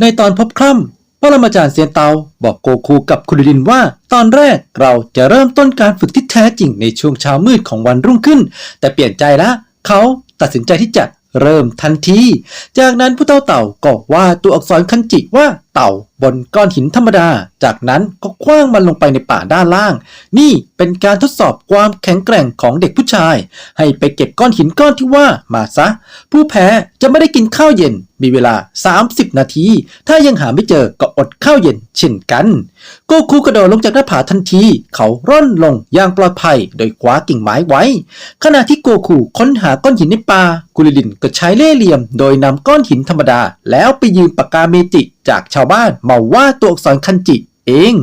ในตอนพบคร่ำปรมาจารย์เซียนเตาบอกโกคูกับคุริลินว่า ตอนแรกเราจะเริ่มต้นการฝึกที่แท้จริงในช่วงเช้ามืดของวันรุ่งขึ้น แต่เปลี่ยนใจละเขาตัดสินใจที่จะเริ่มทันที จากนั้นผู้เต่าเต่าก็ว่าตัวอักษรคันจิว่าเต่าบนก้อนหินธรรมดา จากนั้นก็คว้างมันลงไปในป่าด้านล่าง นี่เป็นการทดสอบความแข็งแกร่งของเด็กผู้ชาย ให้ไปเก็บก้อนหินก้อนที่ว่ามาซะ ผู้แพ้จะไม่ได้กินข้าวเย็น มีเวลา 30 นาที ถ้ายังหาไม่เจอก็อดข้าวเย็นเช่นกันโกคูกระโดดลงจากหน้าผาทันที เขาร่อนลงอย่างปลอดภัย โดยคว้ากิ่งไม้ไว้ ขณะที่โกคูค้นหาก้อนหินในป่ากุลิลินก็ใช้เล่ห์เหลี่ยม โดยนำก้อนหินธรรมดา แล้วไปยืมปากกาเมจิจากชาวบ้านมาว่าตัวอักษรคันจิเอง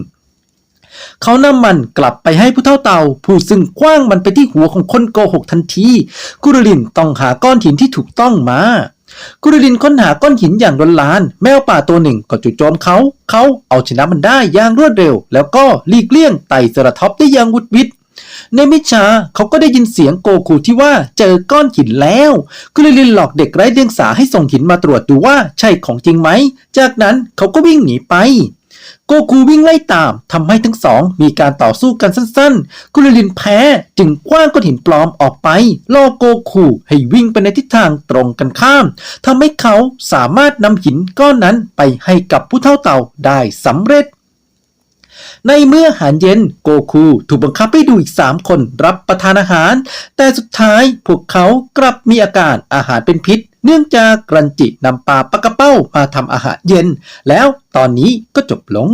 เขานำมันกลับไปให้ผู้เท่าเต่า ผู้ซึ่งคว้างมันไปที่หัวของคนโกหกทันทีกุรลินต้องหาก้อนหินที่ถูกต้องมากุรลินค้นหาก้อนหินอย่างล้นลาน แมวป่าตัวหนึ่งก็จู่โจมเขา เขาเอาชนะมันได้อย่างรวดเร็ว แล้วก็หลีกเลี่ยงไต่เซราท็อปได้อย่างวุดวิด ในมิชาเขาก็ได้ยินเสียงโกคูที่ว่าเจอก้อนหินแล้วกุลิลินหลอกเด็กไร้เดียงสาให้ส่งหินมาตรวจดูว่าใช่ของจริงไหม จากนั้นเขาก็วิ่งหนีไปโกคูวิ่งไล่ตามทำให้ทั้งสองมีการต่อสู้กันสั้นๆ กุลิลินแพ้จึงคว้างก้อนหินปลอมออกไปล่อโกคูให้วิ่งไปในทิศทางตรงกันข้ามทำให้เขาสามารถนำหินก้อนนั้นไปให้กับผู้เท่าเต่าได้สำเร็จ ในเมื่ออาหารเย็นโกคูถูกบังคับให้ดูอีก 3 คนรับประทานอาหาร แต่สุดท้ายพวกเขากลับมีอาการอาหารเป็นพิษ เนื่องจากกรันจินำปลาปากกระเป้ามาทำอาหารเย็น แล้วตอนนี้ก็จบลง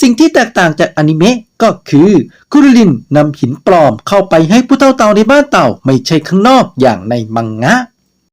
สิ่งที่แตกต่างจากอนิเมะก็คือคุริลินนำหินปลอมเข้าไปให้ผู้เต่าเต่าในบ้านเต่าไม่ใช่ข้างนอกอย่างในมังงะ